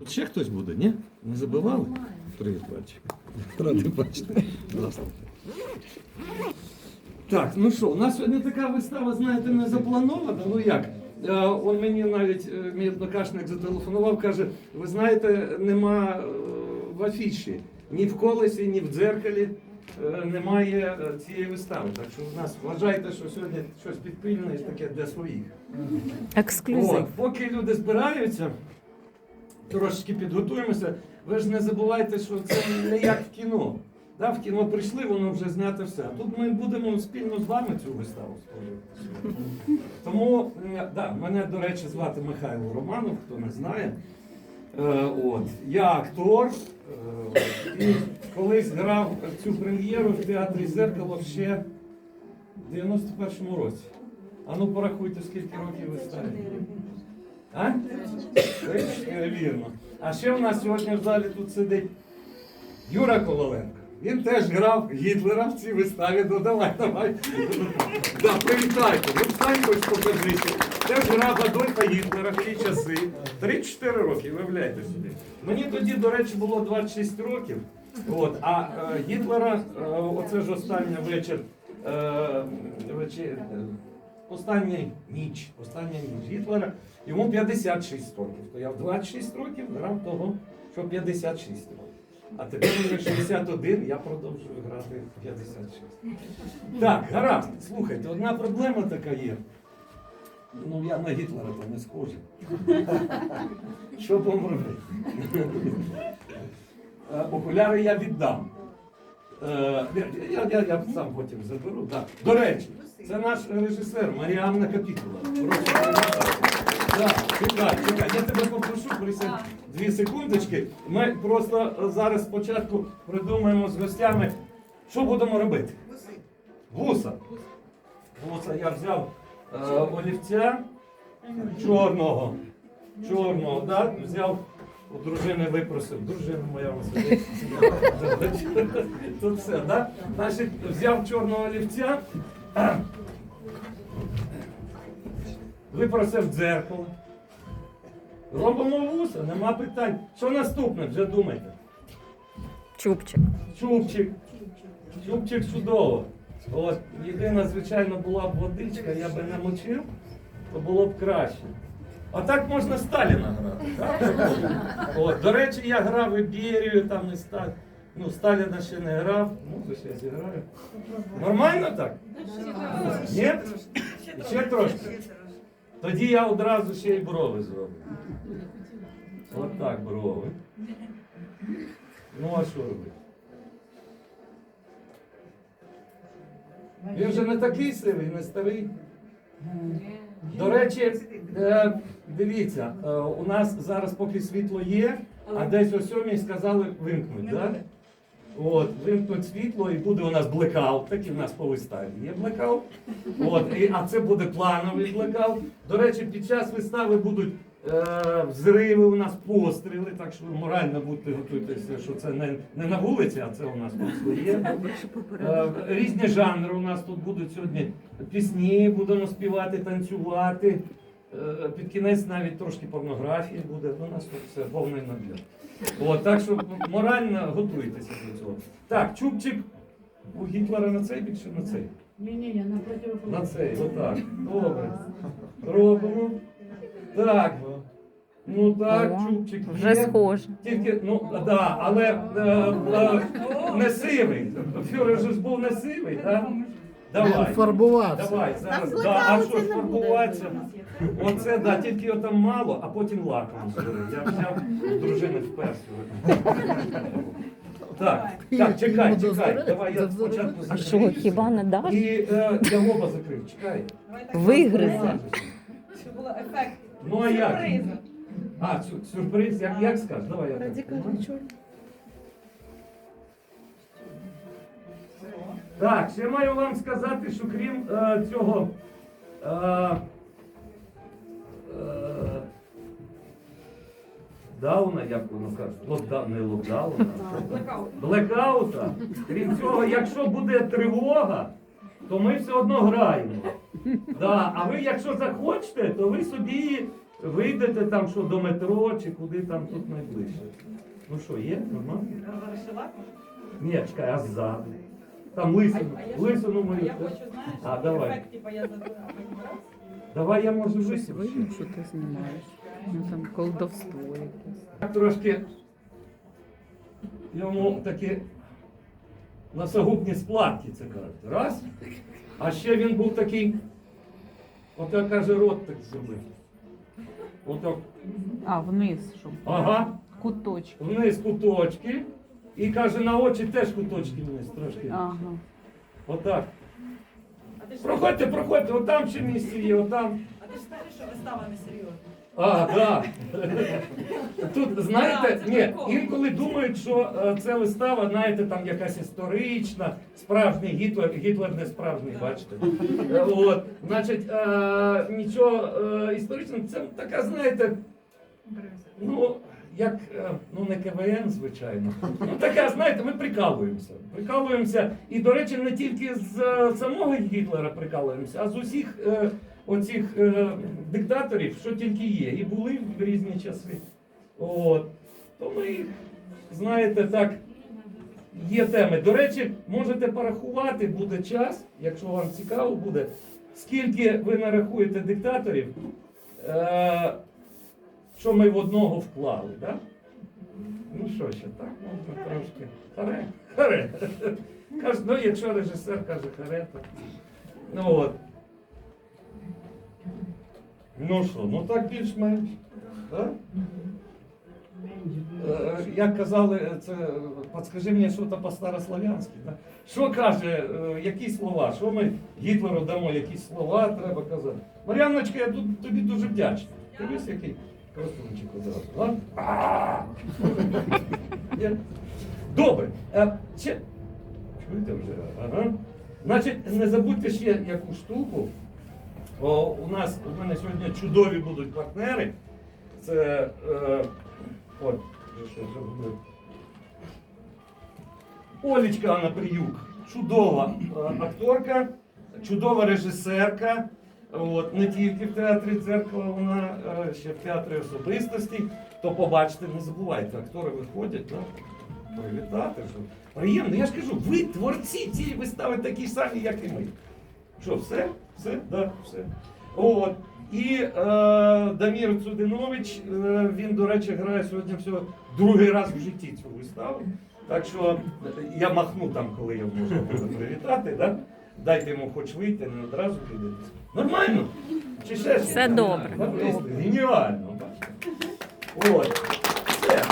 От ще хтось буде, ні? Не забивали? Привіт, бачик. Радий бачити. Здравствуйте. Так, ну що, у нас сьогодні така вистава, знаєте, не запланована. Ну як? Е, Он мені навіть е, мій однокашник зателефонував, каже: ви знаєте, нема е, в афіші ні в колесі, ні в дзеркалі е, немає е, цієї вистави. Так що у нас вважайте, що сьогодні щось підпільне і таке для своїх. Ексклюзив. От, поки люди збираються, трошечки підготуємося. Ви ж не забувайте, що це не як в кіно. Да, в кіно прийшли, воно вже знято все. А тут ми будемо спільно з вами цю виставу створювати. Тому, е, да, мене, до речі, звати Михайло Романов, хто не знає. Е, от, я актор. Е, і колись грав цю прем'єру в театрі Зеркало ще в 91-му році. А ну порахуйте, скільки років виставі. А? Вірно. А ще в нас сьогодні в залі тут сидить Юра Коваленко. Він теж грав Гітлера в цій виставі. Ну давай, давай. Да, привітайте. Ну встань хоч покажися. Теж грав Адольфа Гітлера в ті часи. 3-4 роки, виявляєте собі. Мені тоді, до речі, було 26 років. От, а е, Гітлера, е, оце ж останній вечір. Е, вечір е, Остання ніч, остання ніч Гітлера, йому 56 років. То я в 26 років грав того, що 56 років. А тепер мені 61, я продовжую грати 56. Так, гаразд, слухайте, одна проблема така є. Ну, я на Гітлера то не схожий. Що робити? Е, Окуляри я віддам. Е, Я, я, я сам потім заберу. Так. До речі, це наш режисер Маріанна Капітула. Так, чекай, чекай, я тебе попрошу, присядь дві секундочки. Ми просто зараз спочатку придумаємо з гостями, що будемо робити. Вуса. Вуса я взяв е, олівця чорного. Чорного, да? взяв. У дружини випросив, дружина моя сидить. Тут все, да? Значить, взяв чорного олівця, випросив дзеркало. Робимо вуса, нема питань. Що наступне, вже думайте. Чубчик. Чубчик. Чубчик чудово. От, єдина, звичайно, була б водичка, я би не мочив, то було б краще. А так можна Сталіна грати. так? От, до речі, я грав і Берію, там і Сталіна. Ну, Сталіна ще не грав, ну то ще зіграю. Нормально так? Ні? Ще трошки. Тоді я одразу ще й брови зроблю. От так брови. Ну а що робити? Він вже не такий сивий, не старий. До речі, е, дивіться, е, у нас зараз поки світло є, а десь о сьомій сказали вимкнуть. Да? От, вимкнуть світло і буде у нас блекаут, такий у нас по виставі є блекаут. От, і, а це буде плановий блекаут. До речі, під час вистави будуть е, взриви, у нас постріли, так що ви морально будьте готуйтеся, що це не, не на вулиці, а це у нас тут своє. Е, Різні жанри у нас тут будуть сьогодні. Пісні будемо співати, танцювати. Е, Під кінець навіть трошки порнографії буде. У нас тут все повний набір. От, так що морально готуйтеся до цього. Так, чубчик у Гітлера на цей бік чи на цей? Ні-ні, я на На цей, отак. Добре. Робимо. Так. Ну так, чубчик. Вже є. схоже. Тільки, ну, да, але е, е, не сивий. Фюрер же ж був не сивий, так? Давай. Фарбувався. Давай, зараз. Да, а що ж фарбуватися? Оце, да, тільки його там мало, а потім лаком збери. Я взяв у дружини вперше. Так, так, чекай, чекай. Давай я спочатку А що, закрию. хіба не даш? І е, я оба закрив, чекай. Вигризе. Щоб було ефект. Ну а як? Сюрпризу. А, сю- сюрприз, як, як скажеш? Давай я так. Так, ще маю вам сказати, що крім е, цього. Е, е, Дауна, як воно каже, локда, не локдауна, блекаута. Крім цього, якщо буде тривога, то ми все одно граємо. Да, а ви, якщо захочете, то ви собі Вийдете там, що до метро, чи куди там тут найближче. Ну що, є? Нормально? Ні, чекай, а ззаду. Там лисину, лисину А мою. я хочу, знаєш, А, давай. ефект, типа я. Давай я можу Щось висити. видно, що ти знімаєш. Ну там колдовство якесь. Так трошки йому такі носогубні складки це кажуть. Раз. А ще він був такий, отак каже, рот так зробив. Отак. А, вниз, щоб Ага. куточки. Вниз куточки. І каже, на очі теж куточки вниз трошки. Ага. Отак. Проходьте, проходьте, отам ще місце є, отам. А ти ж знаєш, що вистава не серйозна. А, так. Тут, знаєте, ні, інколи думають, що е, це вистава, знаєте, там якась історична, справжній Гітлер, Гітлер не справжній, бачите. Е, От, значить, е, нічого е, історичного, це така, знаєте, ну, як, е, ну не КВН, звичайно. Ну така, знаєте, ми прикалуємося. Прикалуємося. І, до речі, не тільки з е, самого Гітлера прикалуємося, а з усіх е, оцих е, диктаторів, що тільки є, і були в різні часи. От. То ми, знаєте, так. Є теми. До речі, можете порахувати, буде час, якщо вам цікаво буде, скільки ви нарахуєте диктаторів, е, що ми в одного вклали, да? Ну що ще, так можна трошки. Харе, харе. Каже, ну, якщо режисер каже харе, то. Ну от. Ну що, ну так більш-менш. Да? Е, Як казали, це подскажи мені, що то по-старослов'янськи. Да? Що каже, е, які слова? Що ми Гітлеру дамо, якісь слова треба казати. Мар'яночка, я тут тобі дуже вдячний. Дивись, який красунчик одразу. Добре. Е, Чуєте вже? Ага. Значить, не забудьте ще яку штуку. О, у нас у мене сьогодні чудові будуть партнери. Це. Е, от, вже що зробив. Олічка Анна Приюк. Чудова е, акторка, чудова режисерка. От, не тільки в театрі дзеркала, вона е, ще в театрі особистості. То побачите, не забувайте, актори виходять, да? привітати. Що. Приємно. Я ж кажу, ви творці цієї вистави такі самі, як і ми. Що, все? Все? Да, все. От. І е, Дамір Цудинович, е, він, до речі, грає сьогодні всього другий раз в житті цю виставу. Так що я махну там, коли я можу привітати. Да? Дайте йому хоч вийти, не одразу піде. Нормально? Чи ще щось? Все добре. Бачите? Геніально. бачите? От. Все.